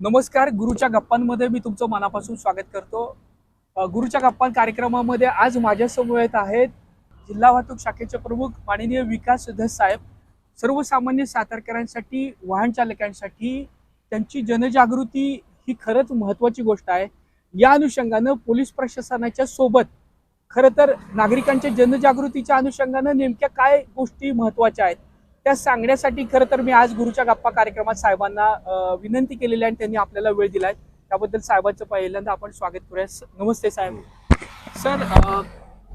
नमस्कार गुरुच्या गप्पांमध्ये मी तुमचं मनापासून स्वागत करतो. गुरुच्या गप्पां कार्यक्रमामध्ये आज माझ्या येत आहेत जिल्हा वाहतूक शाखेचे प्रमुख माननीय विकास धस साहेब. सर्वसामान्य सातारकरांसाठी वाहन चालकांसाठी त्यांची जनजागृती ही खरंच महत्त्वाची गोष्ट आहे. या अनुषंगानं पोलीस प्रशासनाच्या सोबत खरं तर नागरिकांच्या जनजागृतीच्या अनुषंगानं नेमक्या काय गोष्टी महत्त्वाच्या आहेत? त्या सांगण्यासाठी खरं तर मी आज गुरुच्या गप्पा कार्यक्रमात साहेबांना विनंती केलेली आहे आणि त्यांनी आपल्याला वेळ दिलाय. त्याबद्दल साहेबांचं पहिल्यांदा आपण स्वागत करूया. नमस्ते साहेब. सर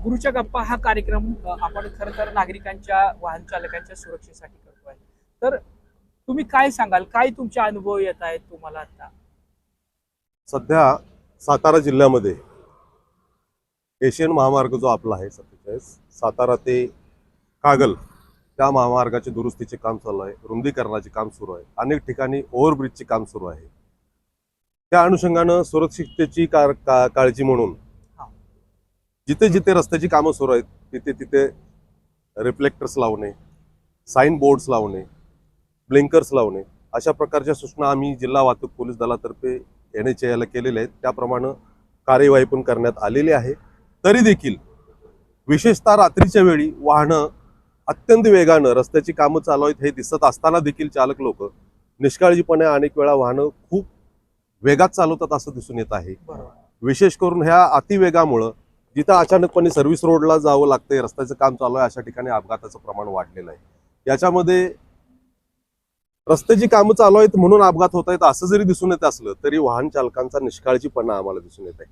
गुरुच्या गप्पा हा कार्यक्रम आपण खरं तर नागरिकांच्या वाहन चालकांच्या सुरक्षेसाठी करतो आहे तर तुम्ही काय सांगाल? काय तुमचे अनुभव येत आहेत तुम्हाला आता? सध्या सातारा जिल्ह्यामध्ये एशियन महामार्ग जो आपला आहे सत्तेचाळीस सातारा ते कागल त्या महामार्गाचे दुरुस्तीचे काम चालू आहे रुंदीकरणाचे काम सुरू आहे अनेक ठिकाणी ओव्हरब्रिजचे काम सुरू आहे. त्या अनुषंगानं सुरक्षिततेची काळजी म्हणून. जिथे जिथे रस्त्याची कामं सुरू आहेत तिथे तिथे रिफ्लेक्टर्स लावणे साईन बोर्ड्स लावणे ब्लिंकर्स लावणे अशा प्रकारच्या सूचना आम्ही जिल्हा वाहतूक पोलीस दलातर्फे एन एच एला केलेल्या आहेत. त्याप्रमाणे कार्यवाही पण करण्यात आलेली आहे. तरी देखील विशेषतः रात्रीच्या वेळी वाहनं अत्यंत वेगानं रस्त्याची कामं चालू आहेत हे दिसत असताना देखील चालक लोक निष्काळजीपणे अनेक वेळा वाहनं खूप वेगात चालवतात असं दिसून येत आहे. विशेष करून ह्या अतिवेगामुळं जिथं अचानकपणे सर्व्हिस रोडला जावं लागतंय रस्त्याचं काम चालू आहे अशा ठिकाणी अपघाताचं प्रमाण वाढलेलं आहे. याच्यामध्ये रस्त्याची कामं चालू आहेत म्हणून अपघात होत आहेत असं जरी दिसून येत असलं तरी वाहन चालकांचा निष्काळजीपणा आम्हाला दिसून येत आहे.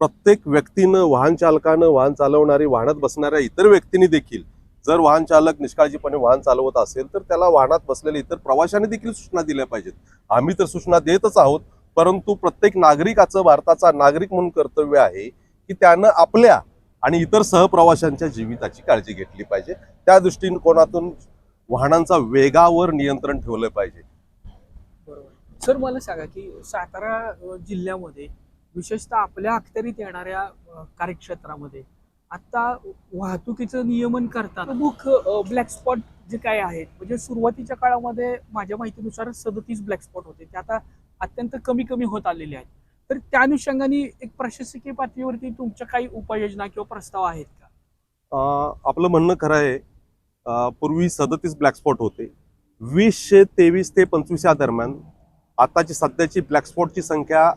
प्रत्येक व्यक्तीनं वाहन चालकानं वाहन चालवणारी वाहनात बसणाऱ्या इतर व्यक्तींनी देखील जर वाहन चालक निष्काळजीपणे वाहन चालवत असेल तर त्याला वाहनात बसलेल्या इतर प्रवाशांनी देखील सूचना दिल्या पाहिजेत. आम्ही तर सूचना देतच आहोत परंतु प्रत्येक नागरिकाचं भारताचा नागरिक म्हणून कर्तव्य आहे की त्यानं आपल्या आणि इतर सहप्रवाशांच्या जीविताची काळजी घेतली पाहिजे. त्या दृष्टिकोनातून वाहनांचा वेगावर नियंत्रण ठेवलं पाहिजे. बरोबर. सर मला सांगा की सातारा जिल्ह्यामध्ये विशेषतः आपल्या अखत्यारीत येणाऱ्या कार्यक्षेत्रामध्ये आता वाहतुकीचं नियमन करतात प्रमुख ब्लॅक स्पॉट जे काय आहेत म्हणजे सुरुवातीच्या काळामध्ये माझ्या माहितीनुसार सदतीस ब्लॅक स्पॉट होते. ते आता अत्यंत कमी कमी होत आलेले आहेत. तर त्या अनुषंगाने एक प्रशासकीय पातळीवरती तुमच्या काही उपाययोजना किंवा प्रस्ताव आहेत का? आपलं म्हणणं खरं आहे. पूर्वी सदतीस ब्लॅक स्पॉट होते. वीसशे तेवीस ते पंचवीस या दरम्यान आताची सध्याची ब्लॅक स्पॉटची संख्या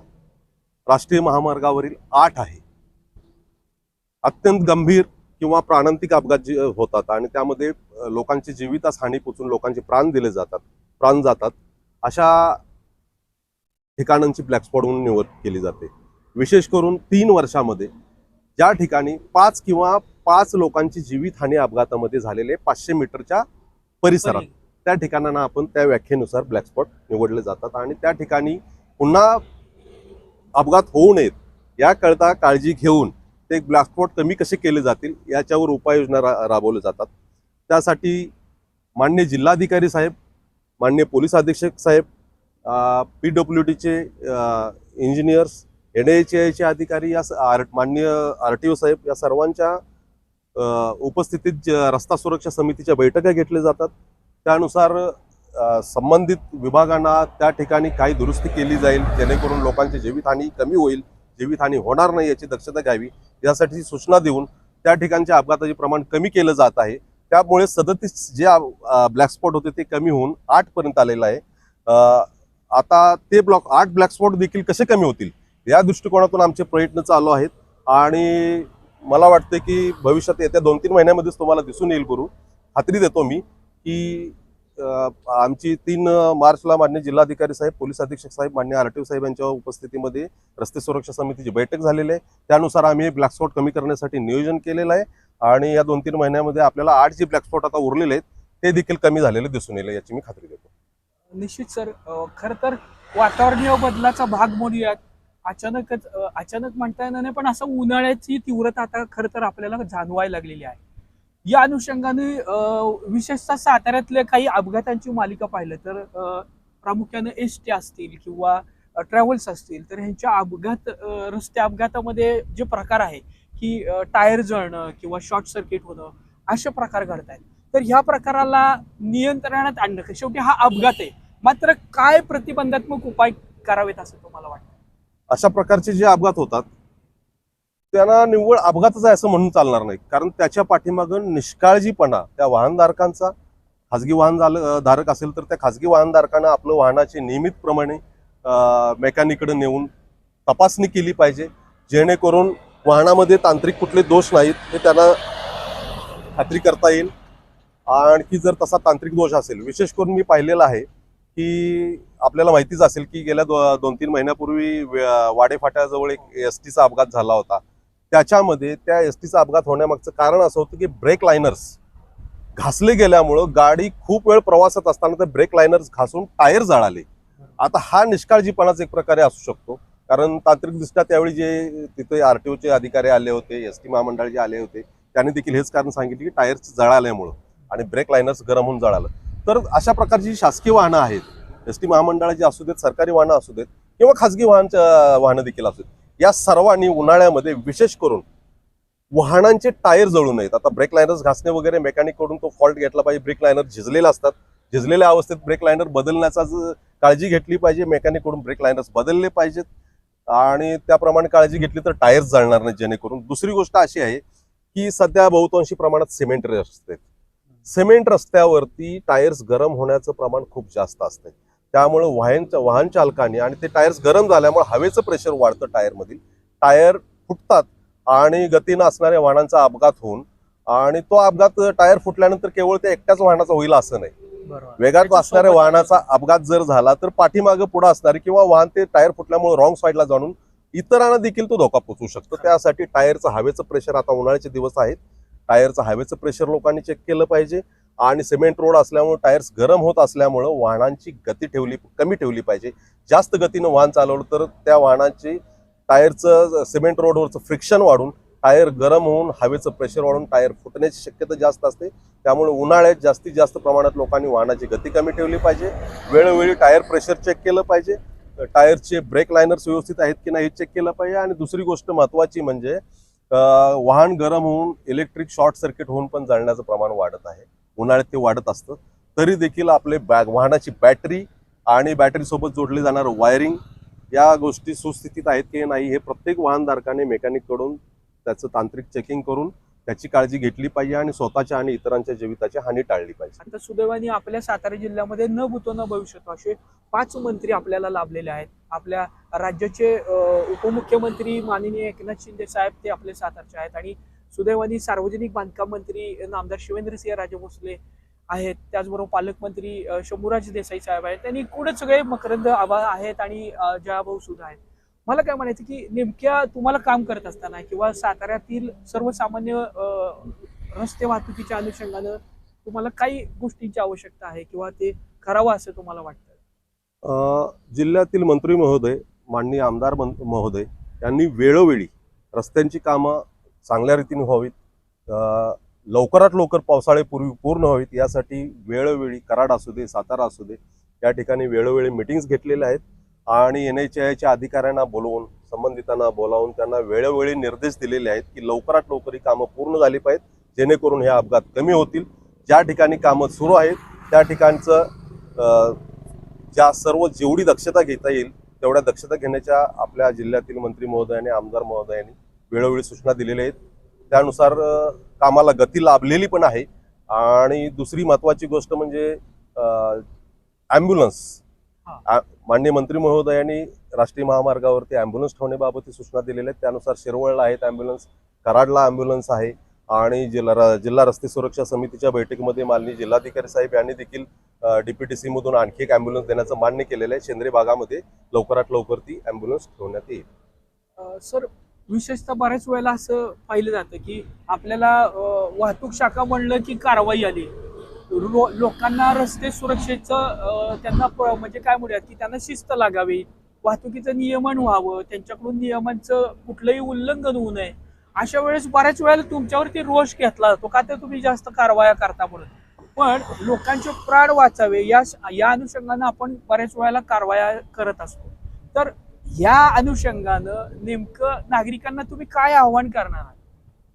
राष्ट्रीय महामार्गावरील आठ आहे. अत्यंत गंभीर किंवा प्राणांतिक अपघात जे होतात आणि त्यामध्ये लोकांची जीवितास हानी पोचून लोकांचे प्राण दिले जातात प्राण जातात अशा ठिकाणांची ब्लॅक स्पॉट म्हणून निवड केली जाते. विशेष करून तीन वर्षामध्ये ज्या ठिकाणी पाच किंवा पाच लोकांची जीवितहानी अपघातामध्ये झालेले पाचशे मीटरच्या परिसरात त्या ठिकाणांना आपण त्या व्याख्येनुसार ब्लॅक स्पॉट निवडले जातात आणि त्या ठिकाणी पुन्हा अपघात होऊ नयेत याकरता काळजी घेऊन ते ब्लॅकस्पॉट कमी कसे केले जातील याच्यावर उपाययोजना रा राबवल्या जातात. त्यासाठी मान्य जिल्हाधिकारी साहेब मान्य पोलीस अधीक्षक साहेब पी डब्ल्यू डीचे इंजिनियर्स एन एच आयचे अधिकारी या स- आर मान्य आर टी ओ साहेब या सर्वांच्या उपस्थितीत रस्ता सुरक्षा समितीच्या बैठका घेतल्या जातात. त्यानुसार संबंधित विभागांना त्या ठिकाणी काही दुरुस्ती केली जाईल जेणेकरून लोकांची जीवितहानी कमी होईल. जीवितहानी होणार नाही याची दक्षता घ्यावी. यासाठी सूचना देऊन त्या ठिकाणच्या अपघाताचे प्रमाण कमी केलं जात आहे. त्यामुळे सदतीस जे ब्लॅक स्पॉट होते ते कमी होऊन आठपर्यंत आलेलं आहे. आता ते ब्लॉक आठ ब्लॅक स्पॉट देखील कसे कमी होतील या दृष्टिकोनातून आमचे प्रयत्न चालू आहेत. आणि मला वाटते की भविष्यात येत्या दोन तीन महिन्यामध्येच तुम्हाला दिसून येईल गुरु. खात्री देतो मी की आमची तीन मार्चला मान्य जिल्हाधिकारी साहेब पोलीस अधीक्षक साहेब मान्य आर टी ओ साहेब यांच्या उपस्थितीमध्ये रस्ते सुरक्षा समितीची बैठक झालेली आहे. त्यानुसार आम्ही ब्लॅक स्पॉट कमी करण्यासाठी नियोजन केलेलं आहे आणि या दोन तीन महिन्यामध्ये आपल्याला आठ जे ब्लॅक स्पॉट आता उरलेले आहेत ते देखील कमी झालेले दिसून येईल याची मी खात्री देतो. निश्चित सर खर खरं तर वातावरणीय बदलाचा भाग म्हणूयात अचानकच अचानक म्हणता येणार नाही पण असं उन्हाळ्याची तीव्रता आता खरं तर आपल्याला जाणवायला लागलेली आहे. या अनुषंगाने विशेषतः साताऱ्यातल्या काही अपघातांची मालिका पाहिलं तर प्रामुख्यानं प्रामुख्याने एस टी असतील किंवा ट्रॅव्हल्स असतील तर ह्यांच्या अपघात रस्ते अपघातामध्ये जे प्रकार आहे की टायर जळणं किंवा शॉर्ट सर्किट होणं असे प्रकार घडत आहेत तर ह्या प्रकाराला नियंत्रणात आणणं शेवटी हा अपघात आहे मात्र काय प्रतिबंधात्मक उपाय करावेत असं तुम्हाला वाटतं? अशा प्रकारचे जे अपघात होतात त्यांना निव्वळ अपघातच आहे असं म्हणून चालणार नाही. कारण त्याच्या पाठीमागं निष्काळजीपणा त्या वाहनधारकांचा खाजगी वाहन झालं धारक असेल तर त्या खाजगी वाहनधारकांना आपलं वाहनाचे नियमितप्रमाणे मेकॅनिकडे नेऊन तपासणी केली पाहिजे. जेणेकरून वाहनामध्ये तांत्रिक कुठले दोष नाहीत हे त्यांना खात्री करता येईल. आणखी जर तसा तांत्रिक दोष असेल विशेष करून मी पाहिलेलं आहे की आपल्याला माहितीच असेल की गेल्या दो, दोन तीन महिन्यापूर्वी वाडेफाट्याजवळ एक एस टीचा अपघात झाला होता. त्याच्यामध्ये त्या एस टीचा अपघात होण्यामागचं कारण असं होतं की ब्रेक लायनर्स घासले गेल्यामुळं गाडी खूप वेळ प्रवासात असताना ते ब्रेक लायनर्स घासून टायर जळाले. आता हा निष्काळजीपणाच एक प्रकारे असू शकतो. कारण तांत्रिकदृष्ट्या त्यावेळी जे तिथे आरटीओचे अधिकारी आले होते एस टी महामंडळ जे आले होते त्यांनी देखील हेच कारण सांगितले की टायर्स जळाल्यामुळं आणि ब्रेक लायनर्स गरम होऊन जळालं. तर अशा प्रकारची जी शासकीय वाहनं आहेत एस टी महामंडळाची असू देत सरकारी वाहनं असू देत किंवा खाजगी वाहन वाहनं देखील असू देत या सर्वांनी उन्हाळ्यामध्ये विशेष करून वाहनांचे टायर जळू नयेत. आता ब्रेक लायनर्स घासणे वगैरे मेकॅनिककडून तो फॉल्ट घेतला पाहिजे ब्रेक लायनर झिजलेले असतात. झिजलेल्या अवस्थेत ब्रेक लायनर बदलण्याचा काळजी घेतली पाहिजे मेकॅनिककडून ब्रेक लायनर्स बदलले पाहिजेत. आणि त्याप्रमाणे काळजी घेतली तर टायर्स जळणार नाही जेणेकरून. दुसरी गोष्ट अशी आहे की सध्या बहुतांशी प्रमाणात सिमेंट रस्ते सिमेंट रस्त्यावरती टायर्स गरम होण्याचं प्रमाण खूप जास्त असते त्यामुळे वाहन वाहन चालकांनी आणि ते टायर्स गरम झाल्यामुळे हवेचं प्रेशर वाढतं टायरमधील. टायर फुटतात आणि गतीनं असणाऱ्या वाहनांचा अपघात होऊन आणि तो अपघात टायर फुटल्यानंतर केवळ त्या एकट्याच वाहनाचा होईल असं नाही. वेगात असणाऱ्या वाहनाचा अपघात जर झाला तर पाठीमागे पुढे असणारे किंवा वाहन ते टायर फुटल्यामुळे रॉंग साईडला जाणून इतरांना देखील तो धोका पोचू शकतो. त्यासाठी टायरचं हवेचं प्रेशर आता उन्हाळ्याचे दिवस आहेत. टायरचं हवेचं प्रेशर लोकांनी चेक केलं पाहिजे. आणि सिमेंट रोड असल्यामुळे टायर्स गरम होत असल्यामुळं वाहनांची गती ठेवली कमी ठेवली पाहिजे. जास्त गतीनं वाहन चालवलं तर त्या वाहनाची टायरचं सिमेंट रोडवरचं फ्रिक्शन वाढून टायर गरम होऊन हवेचं प्रेशर वाढून टायर फुटण्याची शक्यता जास्त असते. त्यामुळे उन्हाळ्यात जास्तीत जास्त प्रमाणात लोकांनी वाहनाची गती कमी ठेवली पाहिजे. वेळोवेळी टायर प्रेशर चेक केलं पाहिजे. टायरचे ब्रेक लायनर्स व्यवस्थित आहेत की नाही हे चेक केलं पाहिजे. आणि दुसरी गोष्ट महत्त्वाची म्हणजे वाहन गरम होऊन इलेक्ट्रिक शॉर्ट सर्किट होऊन पण जाळण्याचं प्रमाण वाढत आहे. उन्हाळ्यात ते वाढत असतं. तरी देखील आपले बॅग वाहनाची बॅटरी आणि बॅटरीसोबत जोडले जाणारं वायरिंग या गोष्टी सुस्थितीत आहेत की नाही हे प्रत्येक वाहनधारकाने मेकॅनिककडून त्याचं तांत्रिक चेकिंग करून त्याची काळजी घेतली पाहिजे आणि स्वतःच्या आणि इतरांच्या जीविताची हानी टाळली पाहिजे. आता सुदैवाने आपल्या सातारा जिल्ह्यामध्ये न भूतो न भविष्यतो असे पाच मंत्री आपल्याला लाभलेले आहेत. आपल्या राज्याचे उपमुख्यमंत्री माननीय एकनाथ शिंदे साहेब ते आपले सातारचे आहेत आणि सुदैवानी सार्वजनिक बांधकाम मंत्री नामदार शिवेंद्रसिंह राजे भोसले आहेत. त्याचबरोबर पालकमंत्री शंभूराज देसाई साहेब आहेत. त्यांनी एकूणच सगळे मकरंद आवा आहेत आणि जयाभाऊ सुद्धा आहेत. मला काय म्हणायचं की नेमक्या तुम्हाला काम करत असताना किंवा साताऱ्यातील सर्वसामान्य रस्ते वाहतुकीच्या अनुषंगानं तुम्हाला काही गोष्टींची आवश्यकता आहे किंवा ते करावं असं तुम्हाला वाटतं? जिल्ह्यातील मंत्री महोदय माननीय आमदार महोदय यांनी वेळोवेळी रस्त्यांची कामं चांगल्या रीतीने व्हावीत. लवकरात लवकर पावसाळेपूर्वी पूर्ण व्हावीत. यासाठी वेळोवेळी कराड असू दे सातारा असू दे या ठिकाणी वेळोवेळी मिटिंग्स घेतलेल्या आहेत आणि एन एच आयच्या अधिकाऱ्यांना बोलवून संबंधितांना बोलावून त्यांना वेळोवेळी निर्देश दिलेले आहेत की लवकरात लवकर ही कामं पूर्ण झाली पाहिजेत जेणेकरून हे अपघात कमी होतील. ज्या ठिकाणी कामं सुरू आहेत त्या ठिकाणचं ज्या सर्व जेवढी दक्षता घेता येईल तेवढ्या दक्षता घेण्याच्या आपल्या जिल्ह्यातील मंत्री महोदयाने आमदार महोदयाने वेळोवेळी सूचना दिलेल्या आहेत. त्यानुसार कामाला गती लाभलेली पण आहे. आणि दुसरी महत्वाची गोष्ट म्हणजे ॲम्ब्युलन्स. माननीय मंत्री महोदयांनी राष्ट्रीय महामार्गावरती ॲम्ब्युलन्स ठेवण्याबाबत सूचना दिलेल्या आहेत. त्यानुसार शिरवळला आहेत ॲम्ब्युलन्स कराडला ॲम्ब्युलन्स आहे. आणि जिल्हा जिल्हा रस्ते सुरक्षा समितीच्या बैठकीमध्ये माननीय जिल्हाधिकारी साहेब यांनी देखील डीपीटीसी मधून आणखी एक ॲम्ब्युलन्स देण्याचं मान्य केलेलं आहे. शेंद्रे भागामध्ये लवकरात लवकर ती ॲम्ब्युलन्स ठेवण्यात येईल. सर विशेषतः बऱ्याच वेळेला असं पाहिलं जातं की आपल्याला वाहतूक शाखा म्हणलं की कारवाई आली. लो- लोकांना रस्ते सुरक्षेचं त्यांना प- म्हणजे काय म्हणूयात की त्यांना शिस्त लागावी. वाहतुकीचं नियमन व्हावं त्यांच्याकडून नियमांचं कुठलंही उल्लंघन होऊ नये. अशा वेळेस बऱ्याच वेळेला तुमच्यावरती रोष घेतला जातो का तर तुम्ही जास्त कारवाया करता म्हणून. पण लोकांचे प्राण वाचावे या या अनुषंगानं आपण बऱ्याच वेळेला कारवाया करत असतो. तर या अनुषंगानं नेमकं नागरिकांना तुम्ही काय आव्हान करणार आहात?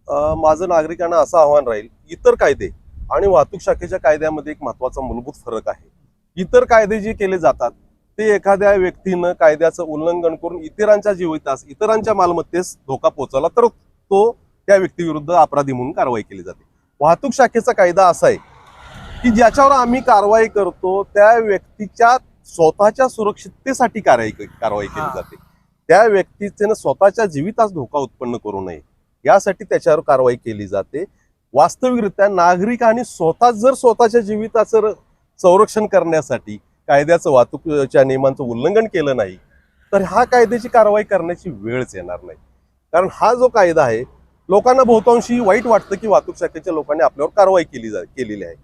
अ, माझं नागरिकांना असं आव्हान राहील इतर कायदे आणि वाहतूक शाखेच्या कायद्यामध्ये एक महत्त्वाचा मूलभूत फरक आहे. इतर कायदे जे केले जातात ते एखाद्या व्यक्तीनं कायद्याचं उल्लंघन करून इतरांच्या जीवितास इतरांच्या मालमत्तेस धोका पोहोचवला तर तो त्या व्यक्तीविरुद्ध अपराधी म्हणून कारवाई केली जाते. वाहतूक शाखेचा कायदा असा आहे की ज्याच्यावर आम्ही कारवाई करतो त्या व्यक्तीच्या स्वतःच्या सुरक्षिततेसाठी कारवाई कारवाई केली. जाते. त्या व्यक्तीचे स्वतःच्या जीवितास धोका उत्पन्न करू नये. यासाठी त्याच्यावर कारवाई केली जाते. वास्तविकरित्या नागरिकांनी स्वतः जर स्वतःच्या जीविताचं संरक्षण करण्यासाठी कायद्याचं वाहतुकीच्या नियमांचं उल्लंघन केलं नाही तर हा कायद्याची कारवाई करण्याची वेळच येणार नाही. कारण हा जो कायदा आहे लोकांना बहुतांशी वाईट वाटतं की वाहतूक शाखेच्या लोकांनी आपल्यावर कारवाई केली जा केलेली आहे.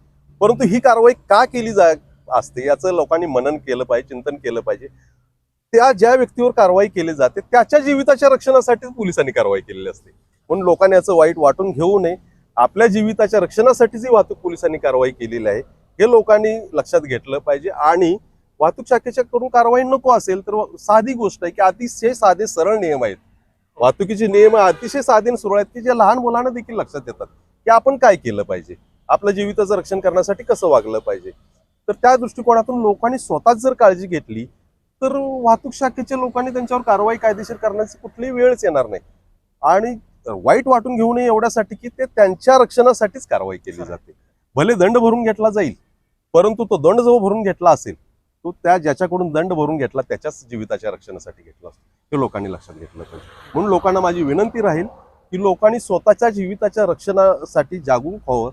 परंतु ही कारवाई का केली जा असते. याचं लोकांनी मनन केलं पाहिजे चिंतन केलं पाहिजे. त्या ज्या व्यक्तीवर कारवाई केली जाते त्याच्या जीविताच्या रक्षणासाठीच पोलिसांनी कारवाई केलेली असते. म्हणून लोकांनी याचं वाईट वाटून घेऊ नये. आपल्या जीविताच्या रक्षणासाठीच जी वाहतूक पोलिसांनी कारवाई केलेली आहे. हे लोकांनी लक्षात घेतलं पाहिजे. आणि वाहतूक शाखेच्या करून कारवाई नको असेल तर साधी गोष्ट आहे की अतिशय साधे सरळ नियम आहेत. वाहतुकीचे नियम अतिशय साधे सुरू आहेत की जे लहान मुलांना देखील लक्षात येतात की आपण काय केलं पाहिजे? आपल्या जीविताचं रक्षण करण्यासाठी कसं वागलं पाहिजे? तर त्या दृष्टिकोनातून लोकांनी स्वतःच जर काळजी घेतली तर वाहतूक शाखेच्या लोकांनी त्यांच्यावर कारवाई कायदेशीर करण्याची कुठलीही वेळच येणार नाही. आणि वाईट वाटून घेऊ नये एवढ्यासाठी की ते त्यांच्या रक्षणासाठीच कारवाई केली जाते. भले दंड भरून घेतला जाईल परंतु तो दंड जो भरून घेतला असेल तो त्या ज्याच्याकडून दंड भरून घेतला त्याच्याच जीविताच्या रक्षणासाठी घेतला असतो. हे लोकांनी लक्षात घेतलं पाहिजे. म्हणून लोकांना माझी विनंती राहील की लोकांनी स्वतःच्या जीविताच्या रक्षणासाठी जागरूक व्हावं.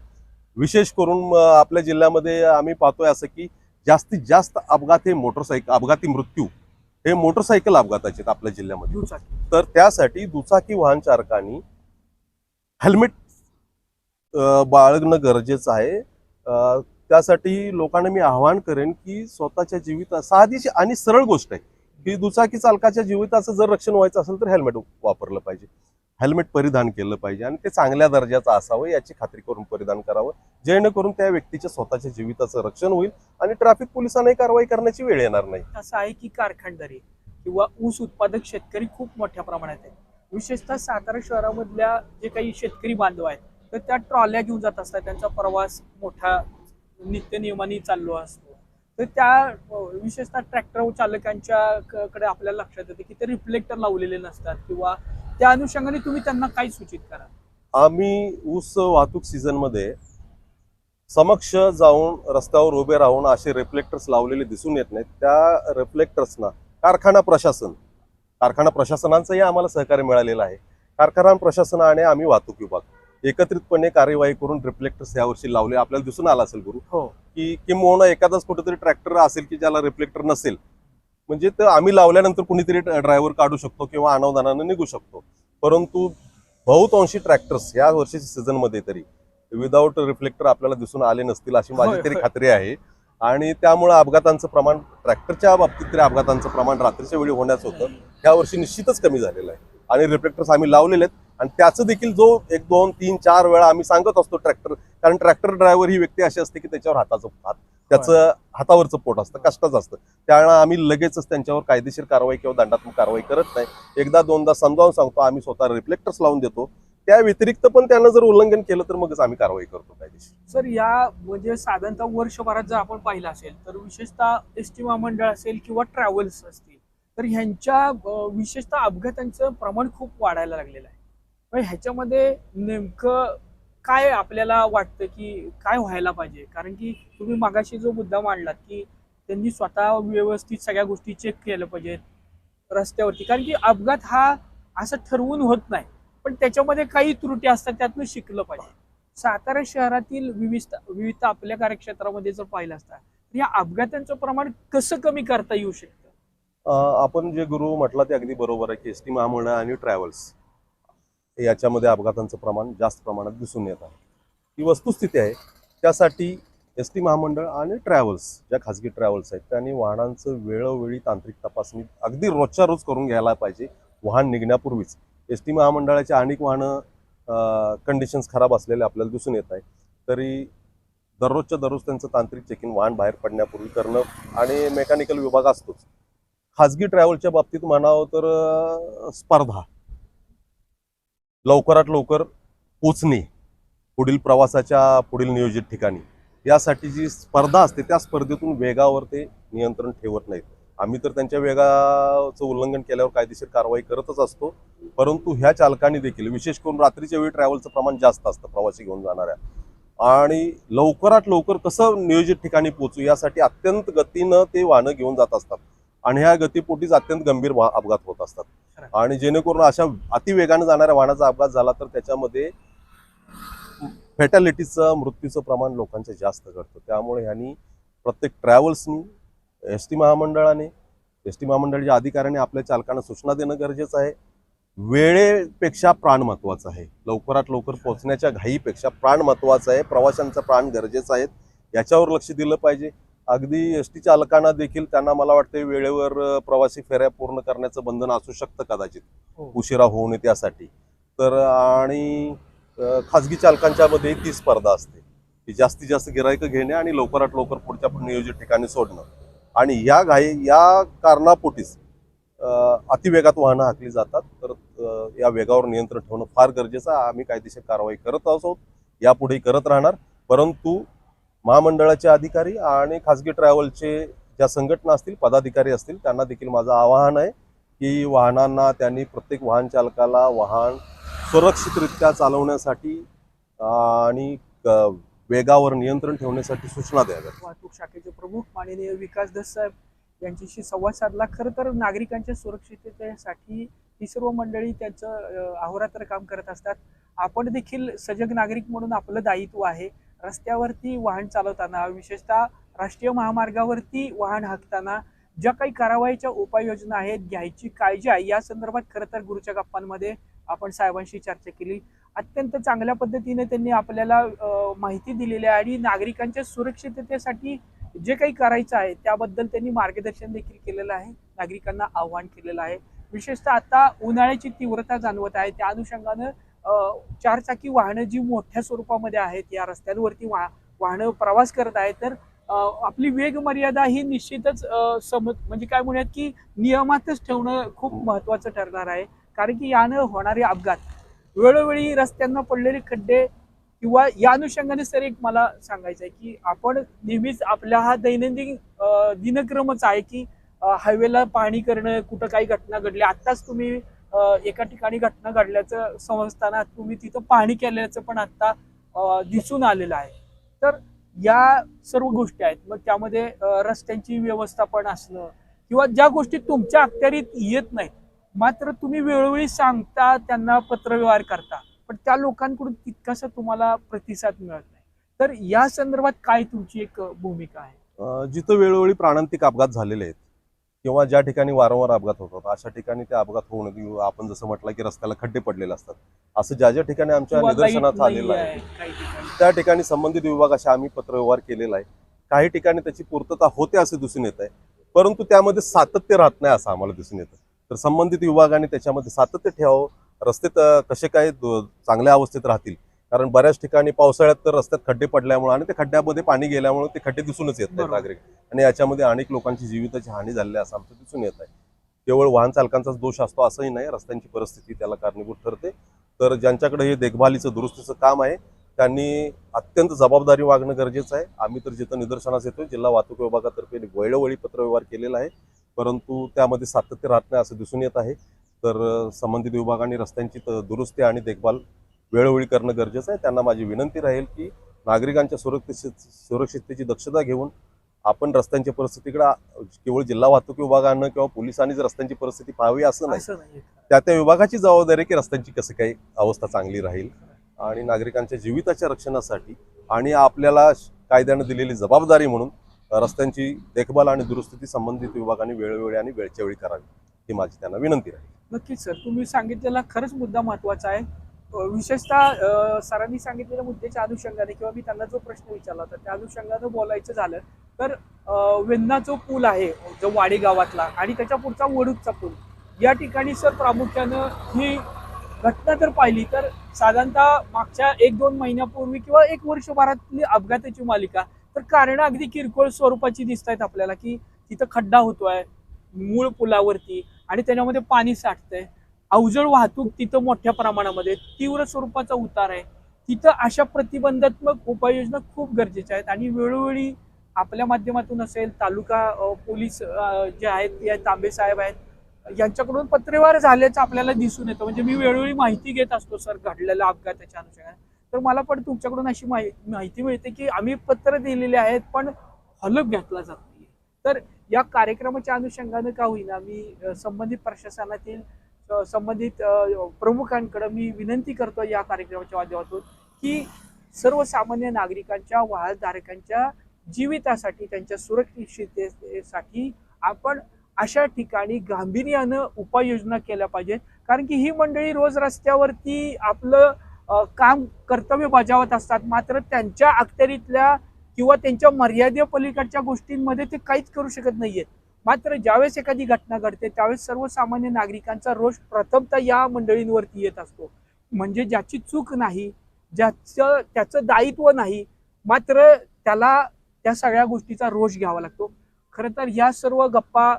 विशेष करून आपल्या जिल्ह्यामध्ये आम्ही पाहतोय असं की जास्तीत जास्त अपघात हे मोटरसायकल अपघाती मृत्यू हे मोटरसायकल अपघाताचे आहेत आपल्या जिल्ह्यामध्ये. तर त्यासाठी दुचाकी वाहन चालकांनी हेल्मेट बाळगणं गरजेचं आहे. त्यासाठी लोकांना मी आवाहन करेन की स्वतःच्या जीविता साधीशी आणि सरळ गोष्ट आहे की दुचाकी चालकाच्या जीविताचं जर रक्षण व्हायचं असेल तर हेल्मेट वापरलं पाहिजे. हेल्मेट परिधान केलं पाहिजे आणि ते चांगल्या दर्जाचं असावं याची खात्री करून परिधान करावं. जेणेकरून त्या व्यक्तीच्या स्वतःच्या जीविताचं रक्षण होईल आणि ट्रॅफिक पोलिसांनाही कारवाई करण्याची वेळ येणार नाही. असं आहे की कारखानदारी किंवा ऊस उत्पादक शेतकरी खूप मोठ्या प्रमाणात आहेत. विशेषतः सातारा शहरामधल्या जे काही शेतकरी बांधव आहेत तर त्या ट्रॉल्या घेऊन जात असतात. त्यांचा प्रवास मोठा नित्य नियमाने चाललो असतो. तर त्या विशेषतः ट्रॅक्टर चालकांच्या कडे आपल्याला लक्षात येते की ते रिफ्लेक्टर लावलेले नसतात किंवा त्या अनुषंगाने तुम्ही त्यांना काय सूचित करा. आम्ही ऊस वाहतूक सीझनमध्ये समक्ष जाऊन रस्त्यावर उभे राहून असे रिफ्लेक्टर्स लावलेले दिसून येत नाहीत. त्या रिफ्लेक्टर्सना कारखाना प्रशासन कारखाना प्रशासनाचंही आम्हाला सहकार्य मिळालेलं आहे. कारखाना प्रशासन आणि आम्ही वाहतूक विभाग एकत्रितपणे कार्यवाही करून रिफ्लेक्टर्स यावर्षी लावले. आपल्याला दिसून आला असेल गुरु हो. की किंबहुना एखादाच कुठेतरी ट्रॅक्टर असेल की ज्याला रिफ्लेक्टर नसेल. म्हणजे ते आम्ही लावल्यानंतर कुणीतरी ड्रायव्हर काढू शकतो किंवा अनावधानानं निघू शकतो. परंतु बहुतांशी ट्रॅक्टर्स या वर्षीच्या सीझनमध्ये तरी विदाऊट रिफ्लेक्टर आपल्याला दिसून आले नसतील अशी होय, माझी तरी होय. खात्री आहे. आणि त्यामुळे अपघातांचं प्रमाण ट्रॅक्टरच्या बाबतीत तरी अपघातांचं प्रमाण रात्रीच्या वेळी होण्याचं होतं. या वर्षी निश्चितच कमी झालेलं आहे. आणि रिफ्लेक्टर्स आम्ही लावलेले आहेत. आणि त्याचं देखील जो एक दोन तीन चार वेळा आम्ही सांगत असतो ट्रॅक्टर कारण ट्रॅक्टर ड्रायव्हर ही व्यक्ती अशी असते की त्याच्यावर हाताचं हात त्याचं हातावरचं पोट असतं कष्टाचं असतं. त्यावेळेला आम्ही लगेचच त्यांच्यावर कायदेशीर कारवाई किंवा दंडात्मक कारवाई करत नाही. एकदा दोनदा समजावून सांगतो आम्ही स्वतः रिफ्लेक्टर्स लावून देतो. त्या व्यतिरिक्त पण त्यानं जर उल्लंघन केलं तर मगच आम्ही कारवाई करतो कायदेशीर. सर या म्हणजे साधारणतः वर्षभरात जर आपण पाहिलं असेल तर विशेषतः एस टी महामंडळ असेल किंवा ट्रॅव्हल्स असतील तर ह्यांच्या विशेषतः अपघातांचं प्रमाण खूप वाढायला लागलेलं आहे. ह्याच्यामध्ये नेमकं काय आपल्याला वाटतं की काय व्हायला पाहिजे? कारण की तुम्ही मागाशी जो मुद्दा मांडलात की त्यांनी स्वतः व्यवस्थित सगळ्या गोष्टी चेक केल्या पाहिजेत रस्त्यावरती. कारण की अपघात हा असं ठरवून होत नाही. पण त्याच्यामध्ये काही त्रुटी असतात त्यातनं शिकलं पाहिजे. सातारा शहरातील विविध विविध आपल्या कार्यक्षेत्रामध्ये जर पाहिलं असता तर या अपघातांचं प्रमाण कसं कमी करता येऊ शकतं? आपण जे गुरु म्हटलं ते अगदी बरोबर आहे. की एस टी महामंडळ आणि ट्रॅव्हल्स. याच्यामध्ये अपघातांचं प्रमाण जास्त प्रमाणात दिसून येत आहे. ही वस्तुस्थिती आहे. त्यासाठी एस टी महामंडळ आणि ट्रॅव्हल्स ज्या खाजगी ट्रॅव्हल्स आहेत त्यांनी वाहनांचं वेळोवेळी तांत्रिक तपासणी अगदी रोजच्या रोज करून घ्यायला पाहिजे. वाहन निघण्यापूर्वीच. एस टी महामंडळाची अनेक वाहनं कंडिशन्स खराब असलेले आपल्याला दिसून येत आहे. तरी दररोजच्या दररोज त्यांचं तांत्रिक चेकिंग वाहन बाहेर पडण्यापूर्वी करणं आणि मेकॅनिकल विभाग असतोच. खाजगी ट्रॅव्हलच्या बाबतीत म्हणावं तर स्पर्धा. लवकरात लवकर पोचणे पुढील प्रवासाच्या पुढील नियोजित ठिकाणी. यासाठी जी स्पर्धा असते त्या स्पर्धेतून वेगावर ते नियंत्रण ठेवत नाहीत. आम्ही तर त्यांच्या वेगाचं उल्लंघन केल्यावर कायदेशीर कारवाई करतच असतो. परंतु ह्या चालकांनी देखील विशेष करून रात्रीच्या वेळी ट्रॅव्हलचं प्रमाण जास्त असतं प्रवासी घेऊन जाणाऱ्या. आणि लवकरात लवकर कसं नियोजित ठिकाणी पोहोचू यासाठी अत्यंत गतीनं ते वाहनं घेऊन जात असतात. आणि ह्या गतीपोटीच अत्यंत गंभीर अपघात होत असतात. आणि जेणेकरून अशा अतिवेगानं जाणाऱ्या वाहनाचा अपघात झाला तर त्याच्यामध्ये फॅटॅलिटीचं मृत्यूचं प्रमाण लोकांचं जास्त घडतं. त्यामुळे ह्यांनी प्रत्येक ट्रॅव्हल्सनी एस टी महामंडळाने एस टी महामंडळाच्या अधिकाऱ्याने आपल्या चालकांना सूचना देणं गरजेचं आहे. वेळेपेक्षा प्राण महत्वाचं आहे. लवकरात लवकर पोहोचण्याच्या घाईपेक्षा प्राण महत्वाचं आहे. प्रवाशांचा प्राण गरजेचं आहे. याच्यावर लक्ष दिलं पाहिजे. अगदी एस टी चालकांना देखील त्यांना मला वाटतं वेळेवर प्रवासी फेऱ्या पूर्ण करण्याचं बंधन असू शकतं कदाचित. हो. उशिरा होऊ नये त्यासाठी तर आणि खाजगी चालकांच्या मध्ये ती स्पर्धा असते. की जास्तीत जास्त गिरायकं घेणे आणि लवकरात लवकर पुढच्या नियोजित ठिकाणी सोडणं. आणि या घाई या कारणापोटीच अतिवेगात वाहनं हाकली जातात. तर या वेगावर नियंत्रण ठेवणं फार गरजेचं आहे. आम्ही कायदेशीर कारवाई करत आहोत. यापुढेही करत राहणार. परंतु महामंडळाचे अधिकारी आणि खाजगी ट्रॅव्हलचे ज्या संघटना असतील पदाधिकारी असतील त्यांना देखील माझं आवाहन आहे की वाहनांना त्यांनी प्रत्येक वाहन चालकाला वाहन सुरक्षितरित्या चालवण्यासाठी आणि वेगावर नियंत्रण ठेवण्यासाठी सूचना द्याव्यात. वाहतूक शाखेचे प्रमुख माननीय विकास दस साहेब यांच्याशी संवाद साधला. खरं तर नागरिकांच्या सुरक्षिततेसाठी ही सर्व मंडळी त्यांचं अहोरात्र काम करत असतात. आपण देखील सजग नागरिक म्हणून आपलं दायित्व आहे. रस्त्यावरती वाहन चालवताना विशेषतः राष्ट्रीय महामार्गावरती वाहन हाकताना ज्या काही कारवाईच्या उपाययोजना आहेत घ्यायची काळजी आहे या संदर्भात खरं तर गुरुच्या गप्पांमध्ये आपण साहेबांशी चर्चा केली. अत्यंत चांगल्या पद्धतीने त्यांनी आपल्याला माहिती दिलेली आहे आणि नागरिकांच्या सुरक्षिततेसाठी जे काही करायचं आहे त्याबद्दल त्यांनी मार्गदर्शन देखील केलेलं आहे नागरिकांना आव्हान केलेलं आहे. विशेषतः आता उन्हाळ्याची तीव्रता जाणवत आहे त्या अनुषंगानं चारचाकी वाहनं जी मोठ्या स्वरूपामध्ये आहेत या रस्त्यांवरती वा वाहनं प्रवास करत आहेत तर आपली वेग मर्यादा ही निश्चितच सम म्हणजे काय म्हणूयात की नियमातच ठेवणं खूप महत्त्वाचं ठरणार आहे. कारण की यानं होणारे अपघात वेळोवेळी रस्त्यांना पडलेले खड्डे किंवा या अनुषंगाने सर एक मला सांगायचं आहे की आपण नेहमीच आपला हा दैनंदिन दिनक्रमच आहे की हायवेला पाहणी करणं कुठं काही घटना घडली आत्ताच तुम्ही एका ठिकाणी घटना घडल्याचं समजताना तुम्ही तिथं पाणी केल्याचं पण आता दिसून आलेलं आहे. तर या सर्व गोष्टी आहेत. मग त्यामध्ये रस्त्यांची व्यवस्थापन असणं किंवा ज्या गोष्टी तुमच्या अखत्यारीत येत नाहीत मात्र तुम्ही वेळोवेळी सांगता त्यांना पत्रव्यवहार करता पण त्या लोकांकडून तितकासा तुम्हाला प्रतिसाद मिळत नाही. तर या संदर्भात काय तुमची एक भूमिका आहे? जिथं वेळोवेळी प्राणांतिक अपघात झालेले आहेत किंवा ज्या ठिकाणी वारंवार अपघात होतात अशा ठिकाणी ते अपघात होऊ नये. आपण जसं म्हटलं की रस्त्याला खड्डे पडलेले असतात. असं ज्या ज्या ठिकाणी आमच्या निदर्शनात आलेलं आहे त्या ठिकाणी संबंधित विभागाशी आम्ही पत्रव्यवहार केलेला आहे. काही ठिकाणी त्याची पूर्तता होते असे दिसून येत आहे परंतु त्यामध्ये सातत्य राहत नाही असं आम्हाला दिसून येतं. तर संबंधित विभागाने त्याच्यामध्ये सातत्य ठेवावं. रस्ते कसे काय चांगल्या अवस्थेत राहतील कारण बऱ्याच ठिकाणी पावसाळ्यात तर रस्त्यात खड्डे पडल्यामुळे आणि त्या खड्ड्यामध्ये पाणी गेल्यामुळे ते खड्डे दिसूनच येत बरोबर. नागरिक. आणि याच्यामध्ये अनेक लोकांची जीविताची हानी आहे असं आमचं दिसून येत आहे. केवळ वाहन चालकांचाच दोष असतो असंही नाही रस्त्यांची परिस्थिती त्याला कारणीभूत ठरते. तर ज्यांच्याकडे हे देखभालीचं दुरुस्तीचं काम आहे त्यांनी अत्यंत जबाबदारी वागणं गरजेचं आहे. आम्ही तर जिथं निदर्शनास येतोय जिल्हा वाहतूक विभागातर्फे वेळोवेळी पत्रव्यवहार केलेला आहे. परंतु त्यामध्ये सातत्य राहत नाही असं दिसून येत आहे. तर संबंधित विभागाने रस्त्यांची त- दुरुस्ती आणि देखभाल वेळोवेळी करणं गरजेचं आहे. त्यांना माझी विनंती राहील की नागरिकांच्या सुरक्षित सुरक्षिततेची दक्षता घेऊन आपण रस्त्यांच्या परिस्थितीकडे केवळ जिल्हा वाहतूक विभागानं किंवा पोलिसांनीच रस्त्यांची परिस्थिती पाहावी असं नाही त्या त्या विभागाची जबाबदारी आहे की रस्त्यांची कसं काही अवस्था चांगली राहील आणि नागरिकांच्या जीविताच्या रक्षणासाठी आणि आपल्याला कायद्यानं दिलेली जबाबदारी म्हणून रस्त्यांची देखभाल आणि दुरुस्ती संबंधित विभागाने वेळोवेळी आणि वेळच्या वेळी करावी ही माझी त्यांना विनंती राहील. नक्कीच सर. तुम्ही सांगितलेला खरंच मुद्दा महत्त्वाचा आहे. विशेषतः सरांनी सांगितलेल्या मुद्द्याच्या अनुषंगाने किंवा मी त्यांना जो प्रश्न विचारला होता त्या अनुषंगानं बोलायचं झालं तर वेन्ना जो पूल आहे जो वाडी गावातला आणि त्याच्या पुढचा वडूदचा पूल या ठिकाणी सर प्रामुख्यानं ही घटना जर पाहिली तर साधारणतः मागच्या एक दोन महिन्यापूर्वी किंवा एक वर्षभरातली अपघाताची मालिका तर कारणं अगदी किरकोळ स्वरूपाची दिसत आहेत आपल्याला की तिथं खड्डा होतोय मूळ पुलावरती आणि त्याच्यामध्ये पाणी साठतंय. अवजड वाहतूक तिथं मोठ्या प्रमाणामध्ये तीव्र स्वरूपाचा उतार आहे. तिथं अशा प्रतिबंधात्मक उपाययोजना खूप गरजेच्या आहेत आणि वेळोवेळी आपल्या माध्यमातून असेल तालुका पोलीस जे आहेत या तांबे साहेब आहेत यांच्याकडून पत्रव्यवहार झाल्याचं आपल्याला दिसून येतं. म्हणजे मी वेळोवेळी माहिती घेत असतो सर घडलेल्या अपघाताच्या अनुषंगाने. तर मला पण तुमच्याकडून अशी माहिती मिळते की आम्ही पत्र दिलेले आहेत पण हलप घेतला जात नाही तर या कार्यक्रमाच्या अनुषंगाने का होईना मी संबंधित प्रशासनातील संबंधित अ, प्रमुखांकडे मी विनंती करतो या कार्यक्रमाच्या माध्यमातून की सर्वसामान्य नागरिकांच्या वाहनधारकांच्या जीवितासाठी त्यांच्या सुरक्षिततेसाठी आपण अशा ठिकाणी गांभीर्यानं उपाययोजना केल्या पाहिजेत. कारण की ही मंडळी रोज रस्त्यावरती आपलं काम कर्तव्य बजावत असतात. मात्र त्यांच्या अखत्यारीतल्या किंवा त्यांच्या मर्यादेपलीकडच्या गोष्टींमध्ये ते काहीच करू शकत नाहीयेत. मात्र ज्यावेळेस एखादी घटना घडते त्यावेळेस सर्वसामान्य नागरिकांचा रोष प्रथमतः या मंडळींवरती येत असतो. म्हणजे ज्याची चूक नाही ज्याचं त्याचं दायित्व नाही मात्र त्याला त्या सगळ्या गोष्टीचा रोष घ्यावा लागतो. खरं तर ह्या सर्व गप्पा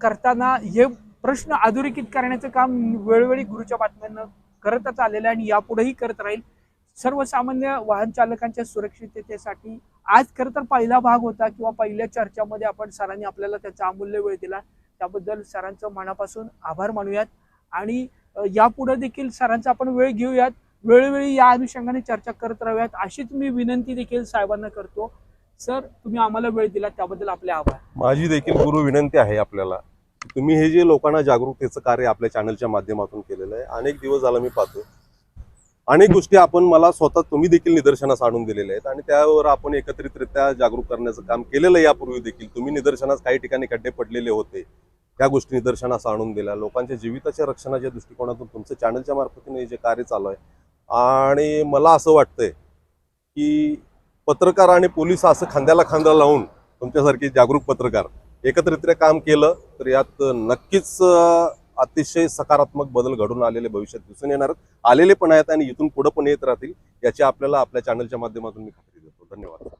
करताना हे प्रश्न अधोरेखित करण्याचं काम वेळोवेळी गुरुच्या बातम्यांना करतच आलेलं आहे आणि यापुढेही करत राहील. सर्वसामान्य वाहन चालकांच्या सुरक्षिततेसाठी आज खरं तर पहिला भाग होता किंवा पहिल्या चर्चामध्ये आपण सरांनी आपल्याला त्याचा अमूल्य वेळ दिला. त्याबद्दल सरांचं मनापासून आभार मानूयात. आणि यापुढे देखील सरांचा आपण वेळ घेऊयात. वेळोवेळी या अनुषंगाने चर्चा करत राहूयात. अशीच मी विनंती देखील साहेबांना करतो. सर तुम्ही आम्हाला वेळ दिला त्याबद्दल आपले आभार. माझी देखील गुरु विनंती आहे आपल्याला. तुम्ही हे जे लोकांना जागरूकतेचं कार्य आपल्या चॅनलच्या माध्यमातून केलेलं आहे अनेक दिवस झाला मी पाहतो अनेक गोष्टी आपण मला स्वतः तुम्ही देखील निदर्शनास आणून दिलेल्या आहेत आणि त्यावर आपण एकत्रितरित्या जागरूक करण्याचं काम केलेलं आहे यापूर्वी देखील. तुम्ही निदर्शनास काही ठिकाणी खड्डे पडलेले होते. त्या गोष्टी निदर्शनास आणून दिल्या. लोकांच्या जीविताच्या रक्षणाच्या दृष्टिकोनातून तुमचं चॅनलच्या मार्फतीने हे जे कार्य चालू आहे. आणि मला असं वाटतंय की पत्रकार आणि पोलीस असं खांद्याला खांदा लावून तुमच्यासारखे जागरूक पत्रकार एकत्रित्या काम केलं तर यात नक्कीच अतिशय सकारात्मक बदल घडून आलेले भविष्यात दिसून येणार. आलेले पण आहेत आणि इथून पुढे पण येत राहतील याची आपल्याला आपल्या चॅनलच्या माध्यमातून मी खात्री